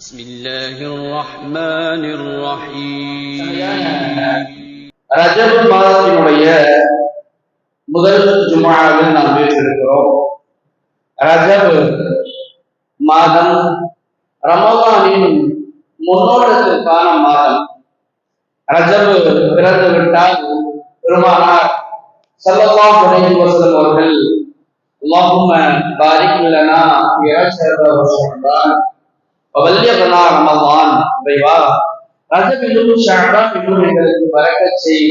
بسم الله الرحمن الرحيم ரஜபு மாதத்தினுடைய முதல் ஜுமாவில் நாம் வீற்றிருக்கிறோம் ரஜபு மாதம் ரமலானின் முன்னோட்டத்திற்கான மாதம் ரஜபு பிறந்து விட்டால் பெருமானார் ஸல்லல்லாஹு அலைஹி வஸல்லம் அவர்கள் اللهم بارك لنا في رجب وشعبان வல்யபனா ரமலான் இறைவா ரஜமிலும் ஷஹராமிலும் எங்களுக்கு பறக்க செய்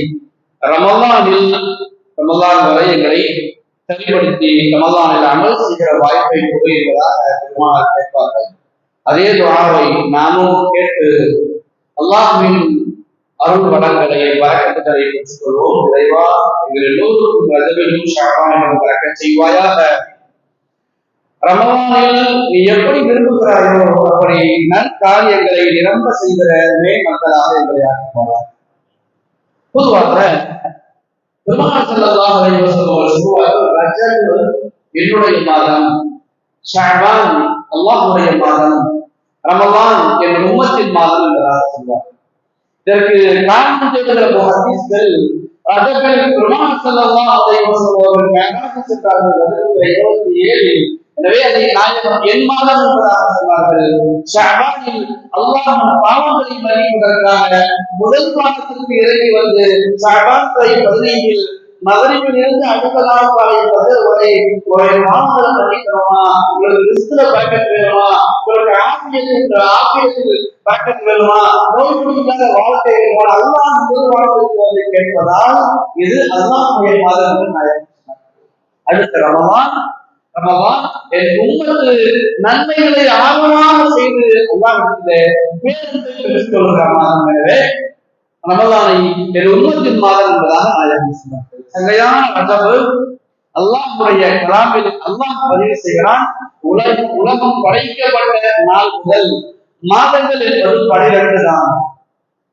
ரமலானில் ரமலான் வரை எங்களை சரிப்படுத்தி ரமலானில் அமல் செய்கிற வாய்ப்பை புரிகிறதாக பெருமானார் கேட்பார்கள். அதே துவாவை நாமும் கேட்டு அல்லாஹின் அருள் வளங்களை வரக்கட்டுகளை பெற்றுக்கொள்வோம். விரைவா எங்கள் எல்லோருக்கும் ரஜமிலும் ஷஹராமிலும் பறக்க செய்வாயாக. ரமவானில் நீ எப்படி விரும்புகிறாயோ அப்படி நற்காரியங்களை நிரம்ப செய்கிற மேம்பட்டதாக எங்களை ஆக்குவார் பொதுவாக பெருமாள் ஸல்லல்லாஹு அலைஹி வஸல்லம் என்னுடைய மாதம் ஷாபான் அல்லாஹுடைய மாதம் ரமவான் என் உம்மத்தின் மாதம் என்றார் சொல்வார். இதற்கு காரணம் தேடுகிற ஹதீஸ்கள் ரஜபில் பெருமாள் ஸல்லல்லாஹு அவர்கள் மேலாக இருபத்தி ஏழில் எனவே அதை நாயகம் என் மாதம் என்பதாக சொன்னார்கள். ஷஹானில் அல்லாஹ் பாவங்களை மன்னிப்பதற்காக முதல் மாதத்திற்கு இறங்கி வந்து ஷஹான் துறை பதினைந்தில் மகரிபில் இருந்து அடுத்த நாள் காலை பதில் வரை ஒரு மாதங்களை மன்னிக்கணுமா? ஒரு ரிஸ்கில் பேக்கெட் வேணுமா? ஒரு ஆபியத்தில் ஆபியத்தில் பேக்கெட் வேணுமா? நோய் குடிக்காத வாழ்க்கை வேணுமா? அல்லாஹ் முதல் வாழ்க்கைக்கு வந்து கேட்பதால் இது அல்லாஹ்வுடைய மாதம் என்று நாயகம் அடுத்த ரமலான் ரமலான் என் உம்மத்து நன்மைகளை ஆர்வமாக செய்து அல்லாஹ்விடத்திலே பேரத்தை பெற்றுக் கொள்கிற மாதம் எனவே ரமலானை என் உம்மத்தின் மாதம் என்பதாக நாயகம் சொன்னார்கள் சங்கையான ரஜபு அல்லாஹ்வுடைய கலாமில் அல்லாஹ் பதிவு செய்கிறான் உலகம் உலகம் படைக்கப்பட்ட நாள் முதல் மாதங்கள் என்பது பனிரெண்டு தான்.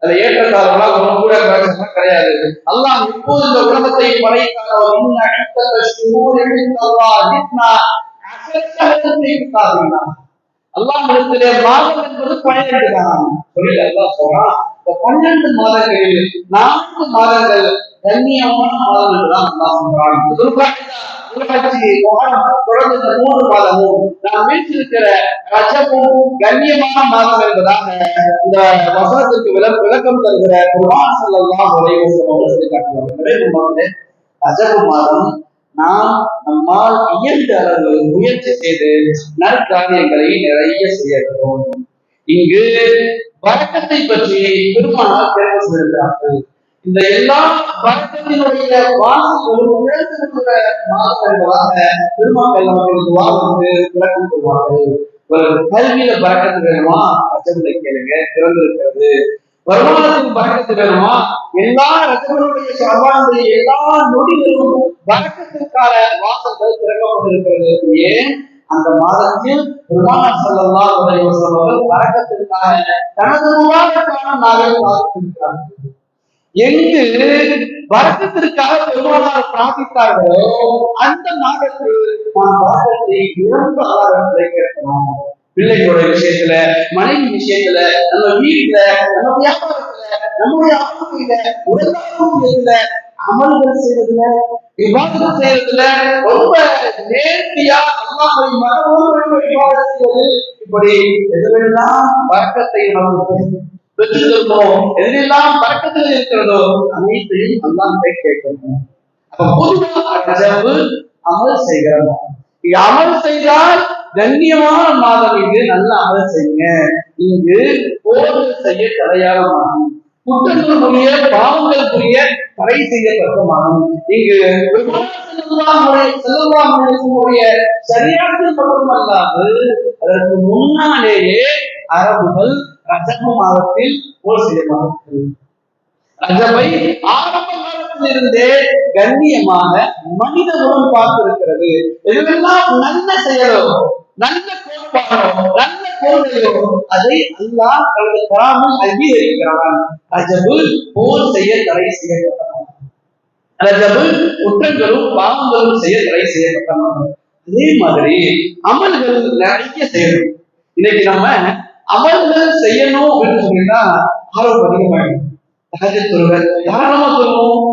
அதுல ஏற்றத்தாழ்வுனா ஒண்ணு கூட பிரச்சனை கிடையாது. அல்லாஹ் எப்போது இந்த உலகத்தை படைத்தாரோ இன்ன அல்லாஹ் இடத்திலே மாதம் என்பது பன்னிரண்டு தான் சொல்லி அல்லாஹ் சொல்றான் இந்த பன்னெண்டு மாதங்களில் நான்கு மாதங்கள் கண்ணியமான மாதங்கள் தான் அல்லாஹ் சொல்றான். துல்காயிதா தொடர்ந்து மூன்று மாதமும். நாம் வீட்டிருக்கிற கண்ணியமான மாதம் என்பதாக இந்த வசனத்திற்கு விளக்க விளக்கம் தருகிற குர்ஆன் ஸல்லல்லாஹு அலைஹி சொல்லி காட்டுவார்கள் ரஜபு மாதம் நாம் நம்மால் இயன்ற அளவு முயற்சி செய்து நற்காரியங்களை நிறைய செய்ய வேண்டும் இங்கு வழக்கத்தை பற்றி பெருமானார் பேச செய்திருக்கிறார்கள் இந்த எல்லா வழக்கத்தினுடைய வாசல்களும் உயர்ந்திருக்கிற மாதம் என்பதாக பெருமாக்கள் அவர்களுக்கு துவா வந்து விளக்கம் சொல்வார்கள் கல்வியில பறக்கத்து வேணுமா? ரஜபில கேளுங்க திறந்திருக்கிறது. வருமானத்தின் பறக்கத்து வேணுமா? எல்லா ரஜபனுடைய சர்வானுடைய எல்லா நொடிகளும் பறக்கத்திற்கான வாசல்கள் திறக்கப்பட்டிருக்கிறது. ஏன்? அந்த மாதத்தில் பெருமானார் செல்லல்லா அலைஹி வஸல்லம் அவர்கள் பறக்கத்திற்காக தனது முபாரக்கான நாளை பார்த்திருக்கிறார்கள். எங்கு வர்க்கத்திற்காக பெருமானார் பிரார்த்தித்தார்களோ அந்த நாடத்தில் நாம் வரக்கத்தை இழந்த ஆதாரங்களை கேட்கணும் பிள்ளைகளுடைய விஷயத்துல மனைவி விஷயத்துல நம்ம வீட்டுல நம்ம வியாபாரத்துல நம்முடைய ஆளுமையில உடலாரோக்கியத்துல அமல்கள் செய்யறதுல விவாதம் செய்யறதுல ரொம்ப நேர்த்தியா அல்லாஹை மனவோடு விவாதம் செய்வது இப்படி எதுவெல்லாம் வர்க்கத்தை நமக்கு பெற்றிருக்கிறோம் எதிலெல்லாம் பறக்கத்தில் இருக்கிறதோ அனைத்தையும் அல்லாஹ் கேட்கணும் அப்ப ரஜபு அமல் செய்கிறோம் அமல் செய்தால் கண்ணியமான மாதம் இது நல்ல அமல் செய்யுங்க. இங்கு போர்கள் செய்ய தடையாளமாகும் குற்றங்களுக்குரிய பாவங்களுக்குரிய தடை செய்யப்பட்ட மாதம் இங்கு சரியான சரியானது மட்டுமல்லாது அதற்கு முன்னாலேயே அரபுகள் ரஜப மாதத்தில் போல் செய்யப்பட்டது ரஜபை ஆரம்ப காலத்திலிருந்தே கண்ணியமாக மனித குணம் பார்த்திருக்கிறது. எதுவெல்லாம் நல்ல செயலோ நல்ல கோட்பாடோ நல்ல கொள்கையோ அதை அல்லாஹ் தனது கராமல் அங்கீகரிக்கிறான். ரஜபு போர் செய்ய தடை செய்யப்பட்டன ரஜபு குற்றங்களும் பாவங்களும் செய்ய தடை செய்யப்பட்டன அதே மாதிரி அமல்கள் நிறைய செய்யணும். இன்னைக்கு நம்ம அமல்கள் செய்யணும் அப்படின்னு சொன்னீங்கன்னா ஆர்வம் அதிகமாயிடும். தகஜ தொழுவர் தாராளமா சொல்லுவோம்.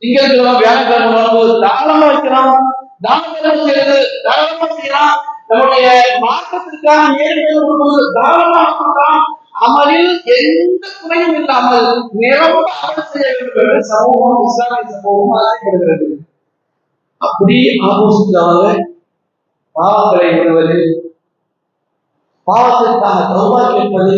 திங்கட்கிழமை வியாழக்கிழமை வரும்போது தாராளமா வைக்கலாம். தாராளமா செய்யறது தாராளமா செய்யலாம். நம்முடைய மாற்றத்திற்கான நேர்மையை கொடுக்கும்போது தாராளமா கொடுக்கலாம் அமலில் எந்த குறையும் இல்லாமல் நிரம்ப அமல் செய்ய வேண்டும் என்று சமூகம் இஸ்லாமிய சமூகம் ஆசைப்படுகிறது. அப்படி ஆபோசிட்டாக பாவங்களை விடுவது பாவத்திற்கான தௌபா கேட்பது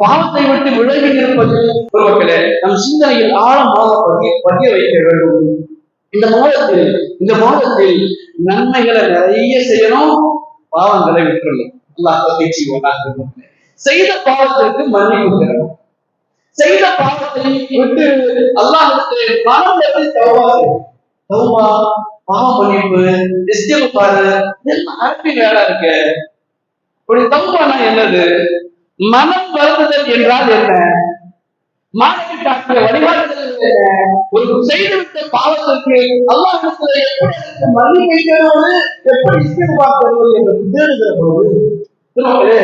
பாவத்தை விட்டு விலகி இருப்பது பொருட்களே நம் சிந்தனையில் ஆழமாக பதிய பதிய வைக்க வேண்டும். இந்த மாதத்தில் இந்த மாதத்தில் நன்மைகளை நிறைய செய்யணும் பாவங்களை விட்டுள்ளோம் அல்லாஹ் செய்த பாவத்திற்கு மன்னிப்பு பெறணும். செய்த பாவத்தை விட்டு அல்லாஹ்விடத்தில் மனம் தௌவா தௌபா பாவ மன்னிப்பு இஸ்திக்பார் எல்லாம் அரபி வேலை இருக்கு. இப்படி தௌபானா என்னது? மனம் வருந்துதல் என்றால் என்ன? மாணவி காட்டிய வழிபாடுகள் ஒரு செய்துவிட்ட பாவத்திற்கு அல்லாஹ்விடத்தில் எப்படி எனக்கு மன்னிப்பை பெறுவது எப்படி இஸ்திக்பார் பெறுவது என்று தேடுகிற பொழுது திருமகளே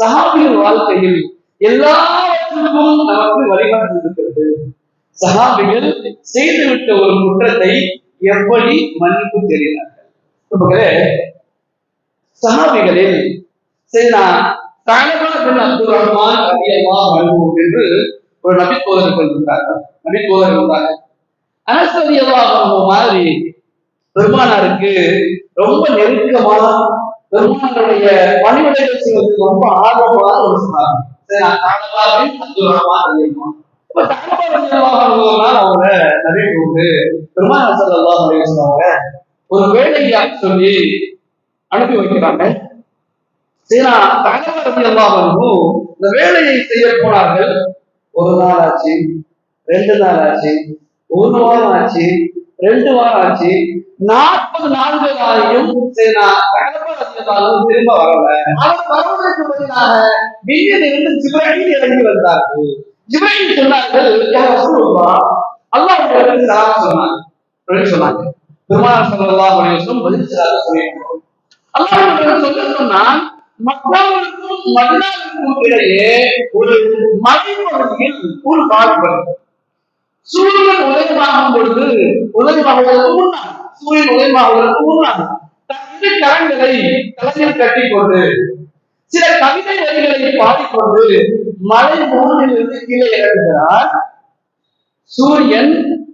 சஹாபியின் வாழ்க்கையில் எல்லாவற்றுக்கும் நமக்கு வழிகாட்டு இருக்கிறது. சஹாபிகள் செய்துவிட்ட ஒரு குற்றத்தை எப்படி மன்னிப்பு தெரிகிறார்கள் நமக்கு சஹாபிகளில் செய்தா தாலபா பின் அப்துல் ரஹ்மான் ரலியல்லா என்று ஒரு நபி தோழர்கள் இருந்தாங்க நபி தோழர்கள் இருந்தார்கள் அனஸ் ரலியல்லா மாதிரி பெருமானாருக்கு ரொம்ப நெருக்கமான பெருமானாருடைய பணிவிடைகள் செய்வதற்கு ரொம்ப ஆர்வமான ஒரு சொன்னாங்க செய்தா தாலபா அப்துல் ரஹ்மான் ரலியல்லா இப்ப தாலபா ரலியல்லா அன்ஹு ஒரு அவங்க நபி கூப்பிட்டு பெருமானார் ஸல்லல்லாஹு ஒரு சொல்லி அனுப்பி வைக்கிறாங்க. சீனா தகவல் எல்லாரும் இந்த வேலையை செய்ய போனார்கள். ஒரு நாள் ஆச்சு ரெண்டு நாள் ஆச்சு ஒரு வாரம் ஆச்சு ரெண்டு வாரம் ஆச்சு நாற்பது நாட்கள் ஆகியும் சீனா தகவல் திரும்ப வரல. அவர் வருவதற்கு பதிலாக விண்ணில் இருந்து ஜிப்ராஹிம் இறங்கி வந்தார்கள். ஜிப்ராஹிம் சொன்னார்கள் யார் சொல்லுவா அல்லாஹ் சலாம் சொன்னாங்க அப்படின்னு சொன்னாங்க. பெருமாள் சல்லல்லாஹு அலைஹி பதில் சலாத்து அல்லாஹ் சொல்ல சொன்னால் மக்களுக்கும் மன்னருக்கும் இடையே ஒரு மலைப்பகுதியில் ஒரு வாழ்வர் சூரியன் உதயமாகும் பொழுது உதயமாகுவதற்கு முன்னால் சூரியன் உதயமாகுவதற்கு முன்னால் தன் கரங்களை தலையில் கட்டிக்கொண்டு சில கவிதை வரிகளை பாடிக்கொண்டு மலை மூன்றிலிருந்து கீழே இறங்குகிறார். சூரியன்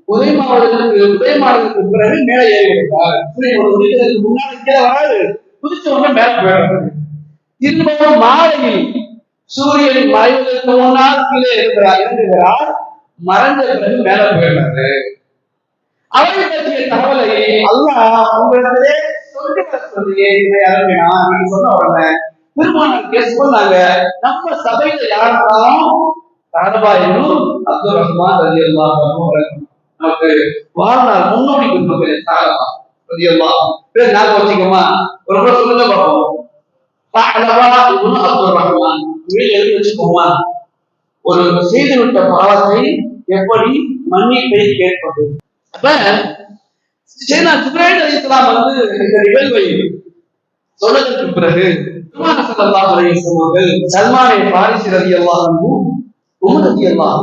உதயமாவதற்கு உதயமானதற்கு பிறகு மேலே ஏறிவிட்டார் சூரியன் உதயத்திற்கு முன்னாடி கீழே வராது. குதிச்ச உடனே மேலே போயிடுறாரு. திரும்பவும் மாலையில் சூரியன் மறைவதற்கு முன்னால் கீழே இருக்கிறார். இறங்குகிறார் மறைந்த பிறகு மேல போயிடுறாரு. அவரை பற்றிய தகவலை அல்லாஹ் உங்களிடத்திலே சொல்லி வர சொல்லி இதை இறங்கினா நீங்க சொன்ன உடனே திருமணம் கேஸ் பண்ணாங்க நம்ம சபையில யாருனாலும் தாரபாயினும் அப்துல் ரஹ்மான் ரதி அல்லா நமக்கு வாழ்நாள் முன்னோடி குடும்பத்தில் தாரபா ரதி அல்லா பேர் ஞாபகம் வச்சுக்கோமா. ஒரு சொல்லுங்க பார்ப்போம். தாரபா இப்னு அப்துல் ரஹ்மான். எழுதி வச்சுக்கோமா ஒரு செய்துவிட்ட பாவத்தை எப்படி மன்னிப்பை கேட்பது. அப்ப சீனா ஜுபைர் அலிஸ்லாம் வந்து இந்த நிகழ்வை சொன்னதற்கு பிறகு பெருமானார் ஸல்லல்லாஹு அலைஹி வஸல்லம் அவர்கள் சல்மானை பாரிஸ் ரலியல்லாஹு அன்ஹு உமர் ரலியல்லாஹு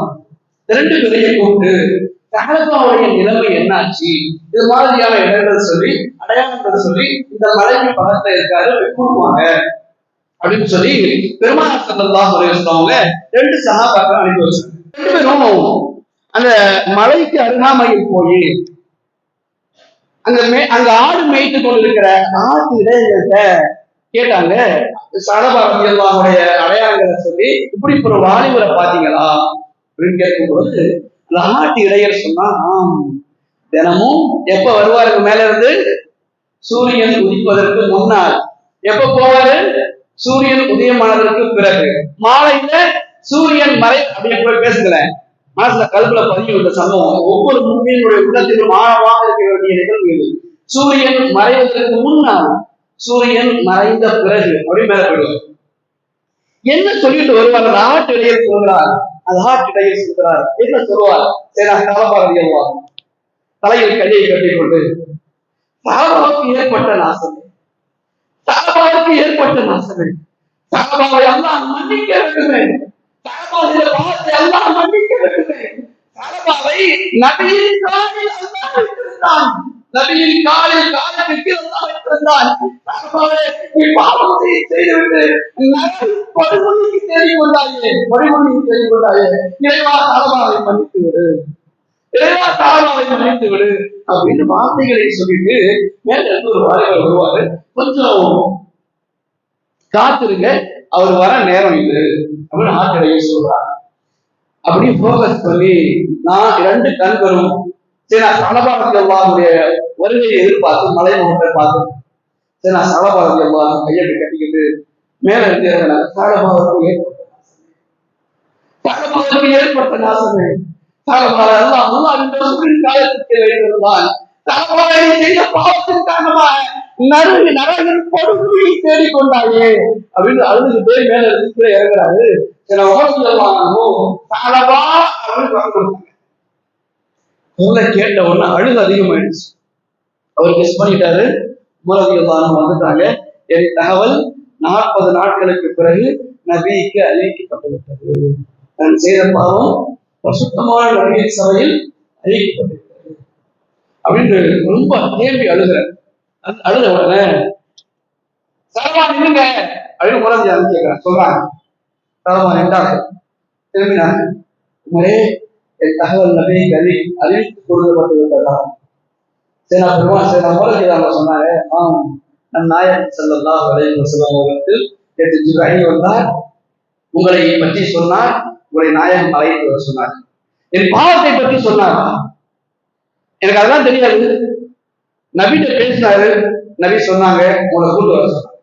ரெண்டு பேரையும் கூப்பிட்டு கஹலபாவுடைய நிலைமை என்னாச்சு? இது மாதிரியான இடங்கள் சொல்லி அடையாளங்கள் சொல்லி இந்த மலைக்கு பக்கத்துல இருக்காரு கூடுவாங்க அப்படின்னு சொல்லி பெருமாள் ஸல்லல்லாஹு அவங்க ரெண்டு சகாபாக்கள் அனுப்பி வச்சாங்க ரெண்டு பேரும் அந்த மலைக்கு அருகாமையில் போய் அந்த மே அந்த ஆடு மேய்த்து கொண்டிருக்கிற ஆட்டு இடையங்கள்ட்ட கேட்டாங்க சடபாரதியல்லாவுடைய அடையாளங்களை சொல்லி இப்படி ஒரு வாலிபரை பாத்தீங்களா அப்படின்னு கேட்கும்பொழுது அந்த ஆட்டு இடையர் சொன்னா ஆம் தினமும் எப்ப வருவாருங்க மேல இருந்து சூரியன் உதிப்பதற்கு முன்னால். எப்ப போவாரு? சூரியன் உதயமானதற்கு பிறகு. மாலையில சூரியன் மறை அப்படின்னு கூட பேசுகிறேன். மனசுல கல்புல பதிவு இந்த சம்பவம். ஒவ்வொரு முன்மையினுடைய உள்ளத்திலும் ஆழமாக இருக்க வேண்டிய நிகழ்வு இது. சூரியன் மறைவதற்கு முன்னால் சூரியன் மறைந்த பிறகு அப்படி மேல போயிடுவார் என்ன சொல்லிட்டு வருவார்? அந்த ஆட்டு இடையில் சொல்கிறார் அந்த ஆட்டு இடையில் சொல்கிறார் என்ன சொல்லுவார்? சரி நான் தலபாரதி தலையில் கையை கட்டிக்கொண்டு. தாராவுக்கு ஏற்பட்ட நாசமே. சாபாவுக்கு ஏற்பட்ட நாசங்கள். சாபாவை எல்லாம் மன்னிக்க வேண்டுமே. சகபாவுடைய பாவத்தை எல்லாம் மன்னிக்க வேண்டுமே. சகபாவை நபியின் காலில் அல்லாஹ் வைத்திருந்தான். நபியின் காலில் காலத்துக்கு அல்லாஹ் வைத்திருந்தான். நீ பாவம் செய்துவிட்டு நரக படுகொலைக்கு கொண்டாயே படுகொலைக்கு தேடிக் கொண்டாயே. இறைவா சகபாவை மன்னித்து விடு. விடு அப்படின்னு வார்த்தைகளை சொல்லிட்டு மேல இருந்து ஒரு வாரிகள் வருவாரு. கொஞ்சம் காத்திருங்க. அவர் வர நேரம் இது அப்படின்னு ஆத்திரையை சொல்றாரு. அப்படி போகஸ் பண்ணி நான் இரண்டு கண் வரும். சரி நான் சலபாரதி அல்லாவுடைய வருகையை எதிர்பார்த்து மலை முகத்தை பார்த்து. சரி நான் சலபாரதி அல்லா கையெழுத்து கட்டிக்கிட்டு மேல இருந்து இறங்கினேன் சலபாரதி சலபாரதி ஏற்பட்ட நாசமே செய்த பாவத்தின் காரணமாக தேடிக்கொண்டாயே அப்படின்னு மேல இறங்குறாரு சில அப்படின்னு கேட்ட உடனே அழுது அதிகமாயிடுச்சு அவர் மிஸ் பண்ணிட்டாரு உமரதியல்லான வந்துட்டாங்க என் தகவல் நாற்பது நாட்களுக்கு பிறகு நபிக்கு அறிவிக்கப்பட்டு விட்டது நான் செய்த பாவம் பசுத்தமான நபிய சபையில் அறிவிக்கப்பட்டிருக்கிறது. அப்படின்னு ரொம்ப தேம்பி அழுகிறார் அழுத உடனே சரமா நில்லுங்க அப்படின்னு உமரதியான்னு கேட்கிறேன் சொல்றாங்க சரமா நின்றாங்க திரும்பினாங்க உமரே என் தகவல் நபியை கல்வி அறிவித்து கொடுக்கப்பட்டு விட்டதா சேனா நான் பெருமாள் சரி நான் மூலத்தை சொன்னாங்க ஆம் நம் நாயகன் செல்லல்லா வலைய செல்லும் அவர்களுக்கு நேற்று ஜிப்ராஹிம் வந்தார். உங்களை பற்றி சொன்னார். உங்களை நாயகம் அழைத்து வர சொன்னார். என் பாவத்தை பற்றி சொன்னாரா. எனக்கு அதெல்லாம் தெரியாது. நபிட்ட பேசினாரு. நபி சொன்னாங்க உங்களை கூட்டு வர சொன்னாங்க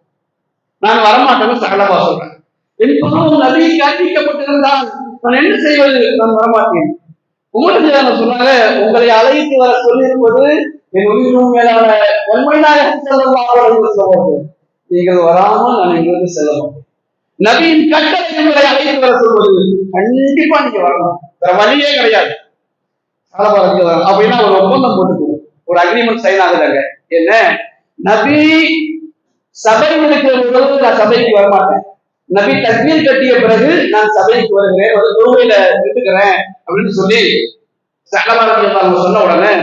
நான் வரமாட்டேன்னு சகலமா சொல்றேன். என் பாவம் நபிக்கு அறிவிக்கப்பட்டிருந்தால் நான் என்ன செய்வது? நான் வரமாட்டேன். உங்களுக்கு சொன்னாங்க உங்களை அழைத்து வர சொல்லியிருப்பது என் உயிரும் மேலான உண்மைநாயகம் செல்லலாம் நீங்கள் வராமல் நான் இங்கிருந்து செல்ல மாட்டேன். நபியின் கட்டளை உங்களை அழைத்து வர சொல்வது கண்டிப்பா நீங்க வரணும். வேற வழியே கிடையாது. அப்படின்னா ஒரு ஒப்பந்தம் போட்டுக்குவோம். ஒரு அக்ரிமெண்ட் சைன் ஆகுதாங்க. என்ன? நபி சபை இருக்கிற நான் சபைக்கு வரமாட்டேன். நபி தக்மீர் கட்டிய பிறகு நான் சபைக்கு வருகிறேன். ஒரு தொழுகையில நிறுத்துக்கிறேன் அப்படின்னு சொல்லி சகலபாரதி சொன்ன உடனே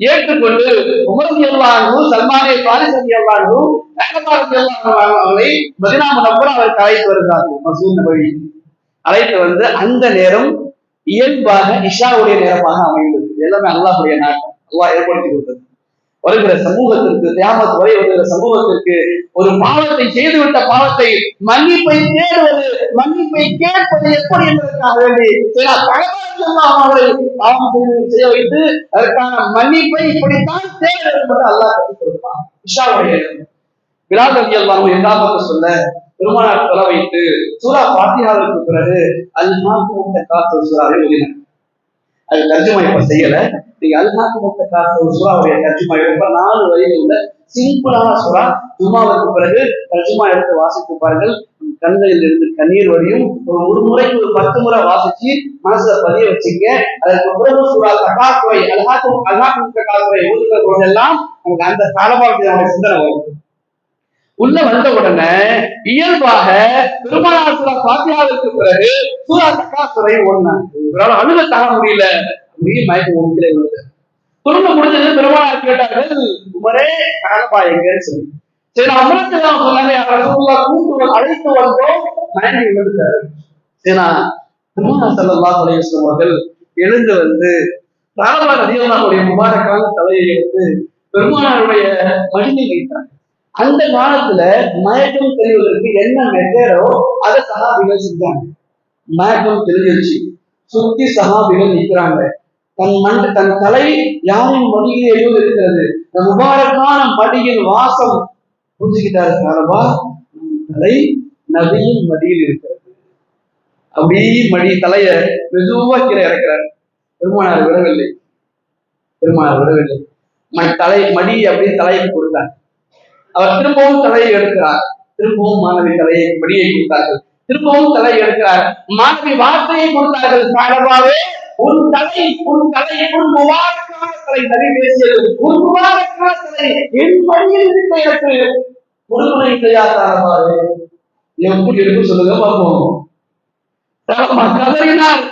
ஏற்றுக்கொண்டு உமரதி எல்லாரும் சல்மானே பாரிசதி எல்லாரும் அவர்களை மதினா முனப்புற அவர் அழைத்து வருகிறார்கள் மசூத் வழி அழைத்து வந்து அந்த நேரம் இயல்பாக இஷாவுடைய நேரமாக அமைந்தது. எல்லாமே அல்லாஹுடைய நாட்டம். அல்லாஹ் ஏற்படுத்தி கொடுத்தது. வருகிற சமூகத்திற்கு தியாமத் வரை வருகிற சமூகத்திற்கு ஒரு பாவத்தை செய்துவிட்ட பாவத்தை மன்னிப்பை தேடுவது மன்னிப்பை கேட்பது எப்படி என்பதற்காக வேண்டி சில அவரை பாவம் செய்து செய்ய வைத்து அதற்கான மன்னிப்பை இப்படித்தான் தேட வேண்டும் என்று அல்லாஹ் கற்றுக் கொடுப்பான். இஷாவுடைய விழாத் ரவி அல்லாமல் எல்லாமே சொல்ல திருமணம் தொலை வைத்து சூரா பாத்தியாவிற்கு பிறகு அல்மா முத்த காத்து சூறாவை எழுதினார் அது தர்ஜுமா இப்ப செய்யல. நீங்க அல்ஹாக்கு முத்த காத்து சூறாவுடைய தர்ஜுமா ரொம்ப நாலு வயது உள்ள சிம்பிளான சுறா ஜும்மாவுக்கு பிறகு தர்ஜுமா எடுத்து வாசித்து பாருங்கள். கண்களில் இருந்து கண்ணீர் வடியும். ஒரு ஒரு முறைக்கு ஒரு பத்து முறை வாசிச்சு மனசுல பதிய வச்சுங்க. அதற்கு பிறகு சுறா தகாத்துறை அல்ஹாக்கு அல்ஹாக்கு மொத்த காத்துறை ஓதுகிற போதெல்லாம் நமக்கு அந்த காலபாரத்தினுடைய சிந்தனை வரும். உள்ள வந்த உடனே இயல்பாக பெருமானார் சூரா பாத்தியாவிற்கு பிறகு சூரா தக்காசுரை ஒண்ணு இவரால் அழுக தாங்க முடியல. அப்படியே மயக்கம் முடிக்கல உள்ளது. குடும்பம் முடிஞ்சது பெருமாள் கேட்டார்கள் உமரே காலப்பா சொல்லி. சரி நான் உமரத்தை தான் சொன்னாங்க ரசூல்லா கூட்டு அழைத்து வந்தோம் மயங்கி விழுந்தாரு சரி நான் பெருமானார் ஸல்லல்லாஹு அலைஹி அவர்கள் எழுந்து வந்து ராமலார் அதிகமானுடைய முபாரக்கான தலையை எடுத்து பெருமானாருடைய மடியில் வைத்தார் அந்த காலத்துல மயக்கம் தெரிவதற்கு என்ன மெத்தேடோ அதை சகாபிகள் செஞ்சாங்க. மயக்கம் தெரிஞ்சிருச்சு சுத்தி சகாபிகள் நிற்கிறாங்க தன் மண் தன் தலை யாரின் மடியிலேயோ இருக்கிறது இந்த முபாரக்கான மடியின் வாசம் புரிஞ்சுக்கிட்டாரு. காலவா தலை நபியின் மடியில் இருக்கிறது. அப்படியே மடி தலைய மெதுவா கீழே இறக்கிறார். பெருமானார் விடவில்லை பெருமானார் விடவில்லை மண் தலை மடி அப்படியே தலையை கொடுத்தார். அவர் திரும்பவும் தலையை எடுக்கிறார். திரும்பவும் மாணவி தலையை மடியை கொடுத்தார்கள். திரும்பவும் தலை எடுக்கிறார். மாணவி வார்த்தையை கொடுத்தார்கள். சாரபாவே உன் தலை உன் தலை உன் முபாரக்கான தலை நபி பேசியது. உன் முபாரக்கான தலை என் மடியில் இருக்க எனக்கு. முழுமை இல்லையா எப்படி இருக்கும் சொல்லுங்க பார்ப்போம். தலமா கதறினார்.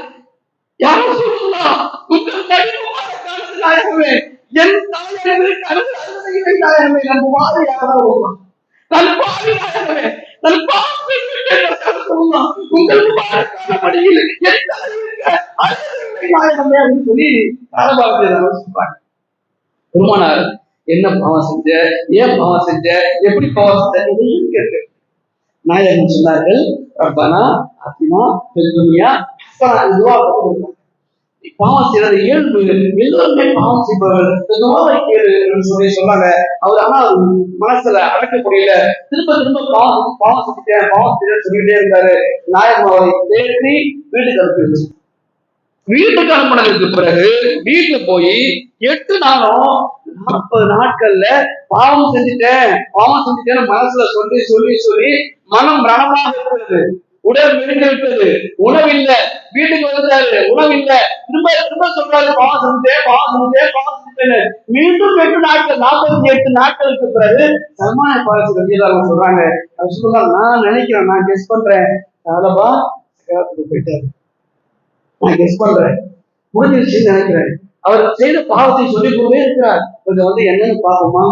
யாரும் சொல்லலாம் உங்கள் தலை காலத்தில் என் தலைவர்களுக்கு அருகிலை நாயகமே நம் வாரி யாராவது நம் வாரி நாயகமே நம் பாவை அப்படின்னு சொல்லி சொல்றாங்க பெருமானார் என்ன பாவம் செஞ்ச? ஏன் பாவம் செஞ்ச? எப்படி பாவம் செஞ்ச? கேட்டு நாயகன் சொன்னார்கள் ரப்பனா அத்திமா பெருமையா இதுவா பாவம் செய்யறது இயல்பு எல்லோருமே பாவம் செய்பவர் துவாவை கேளு சொல்லி சொன்னாங்க. அவர் ஆனா மனசுல அடக்க முடியல திரும்ப திரும்ப பாவம் பாவம் செஞ்சுட்டேன் பாவம் செய்ய சொல்லிட்டே இருந்தாரு. நாயகம் அவரை வீட்டுக்கு அனுப்பி வீட்டுக்கு அனுப்பினதுக்கு பிறகு வீட்டுல போய் எட்டு நாளும் நாற்பது நாட்கள்ல பாவம் செஞ்சுட்டேன் பாவம் செஞ்சுட்டேன்னு மனசுல சொல்லி சொல்லி சொல்லி மனம் ரணமாக இருக்கிறது உடல் மெலிந்து விட்டது உணவில்ல. வீட்டுக்கு வந்துட்டாரு உணவில்ல. திரும்ப திரும்ப சொல்றாரு பாவம் செஞ்சுட்டேன் பாவம் செஞ்சுட்டேன் பாவம் செஞ்சுட்டேன்னு மீண்டும் எட்டு நாட்கள் நாற்பத்தி எட்டு நாட்களுக்கு பிறகு சல்மான பாரசி ரஜிதாரன் சொல்றாங்க. அவர் சொல்றாங்க நான் நினைக்கிறேன் நான் கெஸ் பண்றேன். அவ்வளவா போயிட்டாரு. நான் கெஸ் பண்றேன். முடிஞ்சிருச்சுன்னு நினைக்கிறேன். அவர் செய்த பாவத்தை சொல்லிக் கொண்டே இருக்கிறார். கொஞ்சம் வந்து என்னன்னு பார்ப்போமா?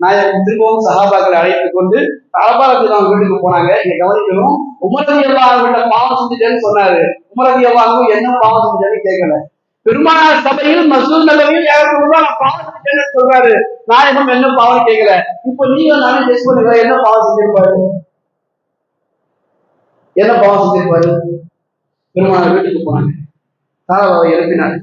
நான் திரும்பவும் சகாபாக்களை அழைத்து கொண்டு தலபாலத்தில் அவங்க வீட்டுக்கு போனாங்க. இங்க கவனிக்கணும் உமரதி அல்லாஹ்விட்ட பாவம் செஞ்சுட்டேன்னு சொன்னாரு. உமரதி அல்லாஹும் என்ன பாவம் செஞ்சுட்டேன்னு கேட்கல பெருமானார் சபையில் மசூல் நலவையில் யாரும் நான் பாவம் செஞ்சேன்னு சொல்றாரு. நாயகம் என்ன பாவம் கேட்கல இப்ப நீங்க நானும் டெஸ்ட் பண்ணுங்க என்ன பாவம் செஞ்சிருப்பாரு? என்ன பாவம் செஞ்சிருப்பாரு? பெருமானார் வீட்டுக்கு போனாங்க. தாராபாவை எழுப்பினார்.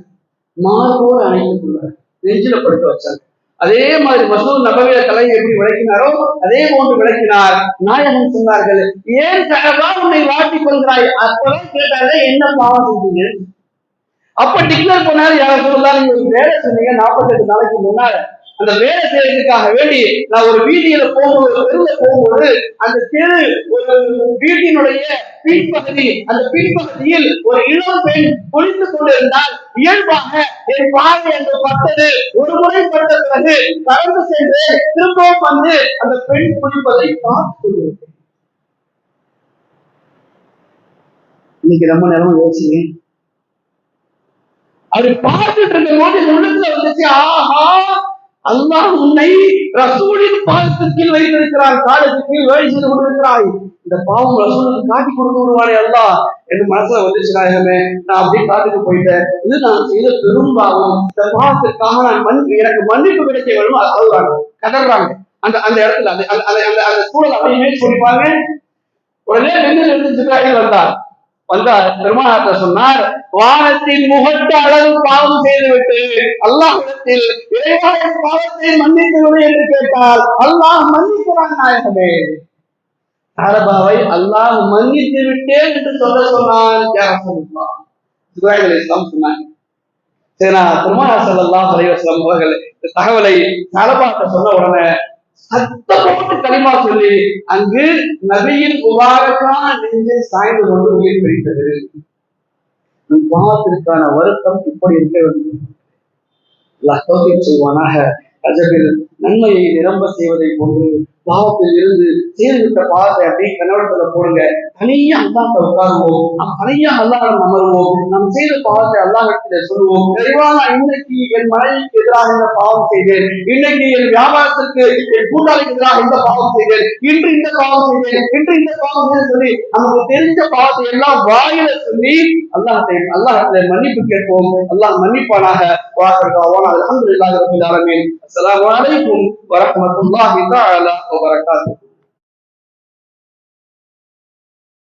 மார்போடு அணைத்துக் கொண்டார் நெஞ்சில படுக்க வச்சாங்க அதே மாதிரி மசூத் நபவிய தலை எப்படி விளக்கினாரோ அதே போன்று விளக்கினார். நாயகன் சொன்னார்கள் ஏன் கனவா உன்னை வாட்டிக் கொள்கிறாய்? அப்பதான் கேட்டாலே என்ன பாவம் செஞ்சீங்க அப்ப டிக்ளேர் பண்ணாரு யார சொல்லலாம் நீங்க வேலை சொன்னீங்க நாற்பத்தெட்டு நாளைக்கு முன்னால. அந்த வேலை செய்யறதுக்காக வேண்டி நான் ஒரு வீதியில போகும்போது தெருவுல போகும்போது அந்த தெரு ஒரு வீட்டினுடைய பின்பகுதி அந்த பின்பகுதியில் ஒரு இளம் பெண் குளித்து கொண்டிருந்தால் இயல்பாக என் பார்வை என்று பட்டது. ஒரு முறை பட்ட பிறகு கடந்து சென்று திரும்பவும் வந்து அந்த பெண் குளிப்பதை பார்த்து இன்னைக்கு நம்ம நிலைமை யோசிங்க. அப்படி பார்த்துட்டு இருக்கும் போது உள்ளத்துல வந்துச்சு ஆஹா அல்லாஹ் உன்னை ரசூலின் பாதத்தின் கீழ் வைத்திருக்கிறார் காலத்துக்கு கீழ் வேலை செய்து கொண்டிருக்கிறாய். இந்த பாவம் ரசூலுக்கு காட்டி கொடுத்து விடுவானே அல்லா என்று மனசுல வந்துச்சு நாயகமே நான் அப்படியே காட்டுக்கு போயிட்டேன். இது நான் செய்த பெரும் பாவம். இந்த பாவத்திற்காக நான் மன் எனக்கு மன்னிப்பு கிடைக்க வேணும் அழுவாங்க கதறாங்க. அந்த அந்த இடத்துல அந்த அந்த அந்த அந்த அந்த சூழல் அப்படியே சொல்லிப்பாங்க உடனே நெஞ்சில் இருந்து வந்தார் வந்தார் பெருமானாட்ட சொன்னார் வானத்தின் முகட்டு அளவு பாவம் செய்துவிட்டு அல்லாஹிடத்தில் இறைவாயின் பாவத்தை மன்னித்து விடு என்று கேட்டால் அல்லாஹ் மன்னிக்கிறான் நாயகமே தாரபாவை அல்லாஹ் மன்னித்து விட்டேன் என்று சொல்ல சொன்னார் யார் சொல்லலாம் சொன்னாங்க. சரி நான் பெருமானார் ஸல்லல்லாஹு அலைஹி அவர்கள் இந்த தகவலை தலபாட்ட சொன்ன உடனே சத்தம் களிமா சொல்லி அங்கு நபியின் உபாரக்கான நெஞ்சை சாய்ந்து கொண்டு உயிர் பிடித்தது பாவத்திற்கான வருத்தம் இப்படி இருக்க வேண்டும். அல்லாஹ் செய்வானாக. ரஜபில் நன்மையை நிரம்ப செய்வதை போன்று பாவத்தில் இருந்து சேர்ந்துவிட்ட பாவத்தை அப்படியே கணவரத்துல போடுங்க. தனியா அல்லாட்ட உட்காருவோம். நாம் தனியா அல்லாஹ் அமருவோம். நாம் செய்த பாவத்தை அல்லாஹிடத்துல சொல்லுவோம். நிறைவான இன்னைக்கு என் மனைவிக்கு எதிராக இந்த பாவம் செய்தேன். இன்னைக்கு என் வியாபாரத்திற்கு என் கூட்டாளிக்கு எதிராக இந்த பாவம் செய்தேன். இன்று இந்த பாவம் செய்தேன். இன்று இந்த பாவம் செய்தேன் சொல்லி நமக்கு தெரிஞ்ச பாவத்தை எல்லாம் வாயில சொல்லி அல்லாஹத்தை அல்லாஹத்தை மன்னிப்பு கேட்போம். அல்லாஹ் மன்னிப்பானாக. வாசல்காவான் அல்ஹம்துலில்லாஹி ரபில் ஆலமீன். அஸ்ஸலாமு அலைக்கும் வரஹ்மத்துல்லாஹி தஆலா வபரகாத்துஹு.